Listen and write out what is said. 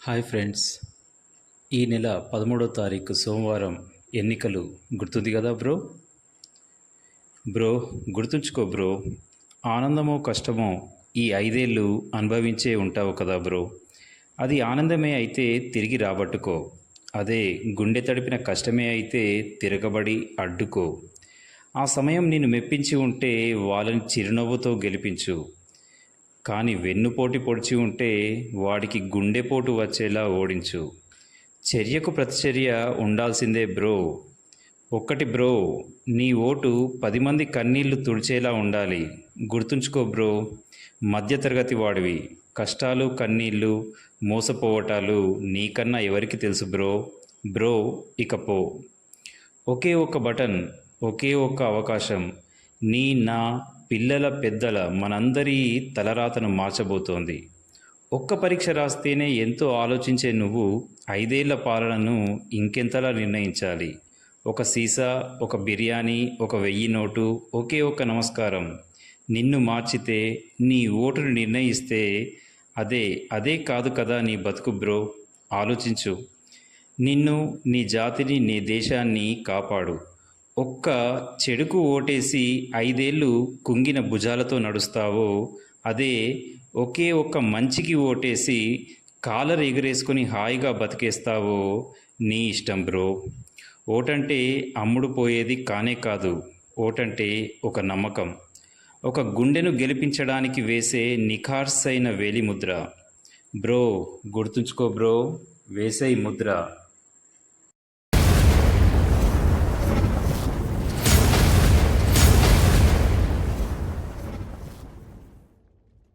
Hi friends. ఈ నెల పదమూడో తారీఖు సోమవారం ఎన్నికలు గుర్తుంది కదా బ్రో? బ్రో గుర్తుంచుకో బ్రో. ఆనందమో కష్టమో ఈ ఐదేళ్ళు అనుభవించే ఉంటావు కదా బ్రో. అది ఆనందమే అయితే తిరిగి రాబట్టుకో. అదే గుండె తడిపిన కష్టమే అయితే తిరగబడి అడ్డుకో. ఆ సమయం నేను మెప్పించి ఉంటే వాళ్ళని చిరునవ్వుతో గెలిపించు. కానీ వెన్నుపోటు పొడిచి ఉంటే వాడికి గుండెపోటు వచ్చేలా ఓడించు. చర్యకు ప్రతిచర్య ఉండాల్సిందే బ్రో. ఒక్కటి బ్రో నీ ఓటు పది మంది కన్నీళ్ళు తుడిచేలా ఉండాలి. గుర్తుంచుకో బ్రో మధ్యతరగతి వాడివి. కష్టాలు కన్నీళ్ళు మోసపోవటాలు నీకన్నా ఎవరికి తెలుసు బ్రో? బ్రో ఇక పో. ఒకే ఒక్క బటన్ ఒకే ఒక్క అవకాశం. నీ నా పిల్లల పెద్దల మనందరి తలరాతను మార్చబోతోంది. ఒక్క పరీక్ష రాస్తేనే ఎంతో ఆలోచించే నువ్వు ఐదేళ్ళ పాలనను ఇంకెంతలా నిర్ణయించాలి? ఒక సీసా ఒక బిర్యానీ ఒక వెయ్యి నోటు ఒకే ఒక నమస్కారం. నిన్ను మార్చితే నీ ఓటును నిర్ణయిస్తే అదే అదే కాదు కదా నీ బతుకు బ్రో. ఆలోచించు. నిన్ను నీ జాతిని నీ దేశాన్ని కాపాడు. ఒక్క చెడుకు ఓటేసి ఐదేళ్ళు కుంగిన భుజాలతో నడుస్తావో అదే ఒకే ఒక్క మంచికి ఓటేసి కాలర్ ఎగరేసుకొని హాయిగా బతికేస్తావో నీ ఇష్టం బ్రో. ఓటంటే అమ్ముడు పోయేది కానే కాదు ఓటంటే ఒక నమ్మకం. ఒక గుండెను గెలిపించడానికి వేసే నిఖార్సైన వేలి ముద్ర బ్రో గుర్తుంచుకో బ్రో వేసే ముద్ర.